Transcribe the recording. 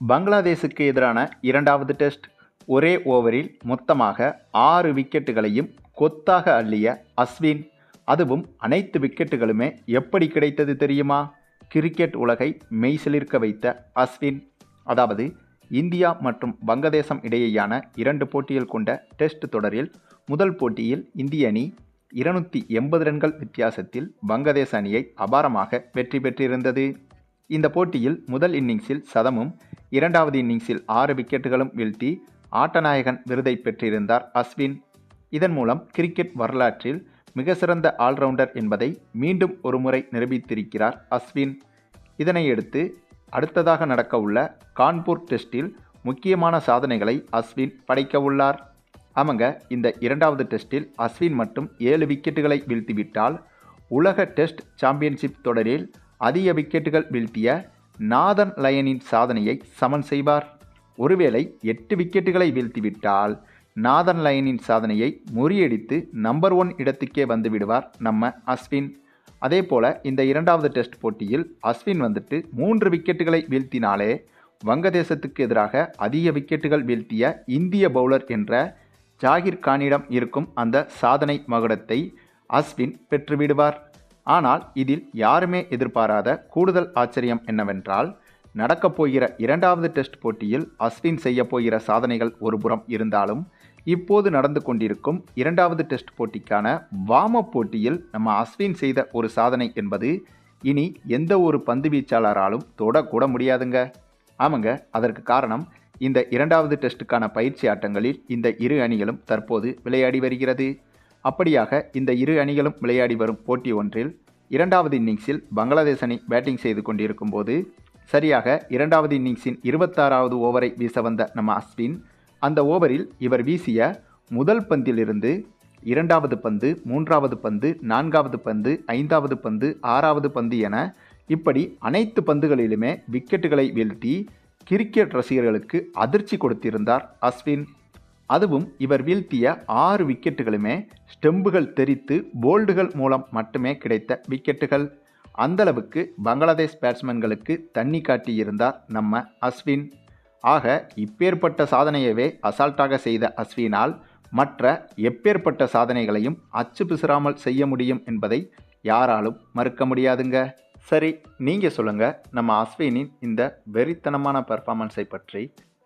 பங்களாதேசுக்கு எதிரான இரண்டாவது டெஸ்ட். ஒரே ஓவரில் மொத்தமாக ஆறு விக்கெட்டுகளையும் கொத்தாக அள்ளிய அஸ்வின். அதுவும் அனைத்து விக்கெட்டுகளுமே எப்படி கிடைத்தது தெரியுமா? கிரிக்கெட் உலகை மெய்சிலிருக்க வைத்த அஸ்வின். அதாவது இந்தியா மற்றும் வங்கதேசம் இடையேயான இரண்டு போட்டிகள் கொண்ட டெஸ்ட் தொடரில் முதல் போட்டியில் இந்திய அணி இருநூற்றி எண்பது ரன்கள் வித்தியாசத்தில் வங்கதேச அணியை அபாரமாக வெற்றி பெற்றிருந்தது. இந்த போட்டியில் முதல் இன்னிங்ஸில் சதமும் இரண்டாவது இன்னிங்ஸில் ஆறு விக்கெட்டுகளும் வீழ்த்தி ஆட்டநாயகன் விருதை பெற்றிருந்தார் அஸ்வின். இதன் மூலம் கிரிக்கெட் வரலாற்றில் மிக சிறந்த ஆல்ரவுண்டர் என்பதை மீண்டும் ஒருமுறை நிரூபித்திருக்கிறார் அஸ்வின். இதனையடுத்து அடுத்ததாக நடக்கவுள்ள கான்பூர் டெஸ்டில் முக்கியமான சாதனைகளை அஸ்வின் படைக்கவுள்ளார் ஆமாங்க இந்த இரண்டாவது டெஸ்டில் அஸ்வின் மட்டும் ஏழு விக்கெட்டுகளை வீழ்த்திவிட்டால் உலக டெஸ்ட் சாம்பியன்ஷிப் தொடரில் அதிக விக்கெட்டுகள் வீழ்த்திய நாதன் லயனின் சாதனையை சமன் செய்வார். ஒருவேளை எட்டு விக்கெட்டுகளை வீழ்த்திவிட்டால் நாதன் லயனின் சாதனையை முறியடித்து நம்பர் ஒன் இடத்துக்கே வந்து விடுவார் நம்ம அஸ்வின். அதே போல் இந்த இரண்டாவது டெஸ்ட் போட்டியில் அஸ்வின் வந்துட்டு மூன்று விக்கெட்டுகளை வீழ்த்தினாலே வங்கதேசத்துக்கு எதிராக அதிக விக்கெட்டுகள் வீழ்த்திய இந்திய பவுலர் என்ற ஜாகிர் கானிடம் இருக்கும் அந்த சாதனை மகுடத்தை அஸ்வின் பெற்றுவிடுவார். ஆனால் இதில் யாருமே எதிர்பாராத கூடுதல் ஆச்சரியம் என்னவென்றால் நடக்கப் போகிற இரண்டாவது டெஸ்ட் போட்டியில் அஸ்வின் செய்ய போகிற சாதனைகள் ஒருபுறம் இருந்தாலும் இப்போது நடந்து கொண்டிருக்கும் இரண்டாவது டெஸ்ட் போட்டிக்கான வார்ம் போட்டியில் நம்ம அஸ்வின் செய்த ஒரு சாதனை என்பது இனி எந்த ஒரு பந்து வீச்சாளராலும் தொடக்கூட முடியாதுங்க. ஆமாங்க அதற்கு காரணம் இந்த இரண்டாவது டெஸ்ட்டுக்கான பயிற்சி ஆட்டங்களில் இந்த இரு அணிகளும் தற்போது விளையாடி வருகிறது. அப்படியாக இந்த இரு அணிகளும் விளையாடி வரும் போட்டி ஒன்றில் இரண்டாவது இன்னிங்ஸில் பங்களாதேஷ் அணி பேட்டிங் செய்து கொண்டிருக்கும் போது சரியாக இரண்டாவது இன்னிங்ஸின் இருபத்தாறாவது ஓவரை வீச வந்த நம்ம அஸ்வின் அந்த ஓவரில் இவர் வீசிய முதல் பந்திலிருந்து இரண்டாவது பந்து மூன்றாவது பந்து நான்காவது பந்து ஐந்தாவது பந்து ஆறாவது பந்து என இப்படி அனைத்து பந்துகளிலுமே விக்கெட்டுகளை வீழ்த்தி கிரிக்கெட் ரசிகர்களுக்கு அதிர்ச்சி கொடுத்திருந்தார் அஸ்வின். அதுவும் இவர் வீழ்த்திய ஆறு விக்கெட்டுகளுமே ஸ்டெம்புகள் தெரித்து போல்டுகள் மூலம் மட்டுமே கிடைத்த விக்கெட்டுகள். அந்தளவுக்கு பங்களாதேஷ் பேட்ஸ்மேன்களுக்கு தண்ணி காட்டியிருந்தார் நம்ம அஸ்வின். ஆக இப்பேற்பட்ட சாதனையவே அசால்ட்டாக செய்த அஸ்வினால் மற்ற எப்பேற்பட்ட சாதனைகளையும் அச்சு பிசுறாமல் செய்ய முடியும் என்பதை யாராலும் மறுக்க முடியாதுங்க. சரி நீங்கள் சொல்லுங்கள் நம்ம அஸ்வினின் இந்த வெறித்தனமான பர்ஃபார்மன்ஸை பற்றி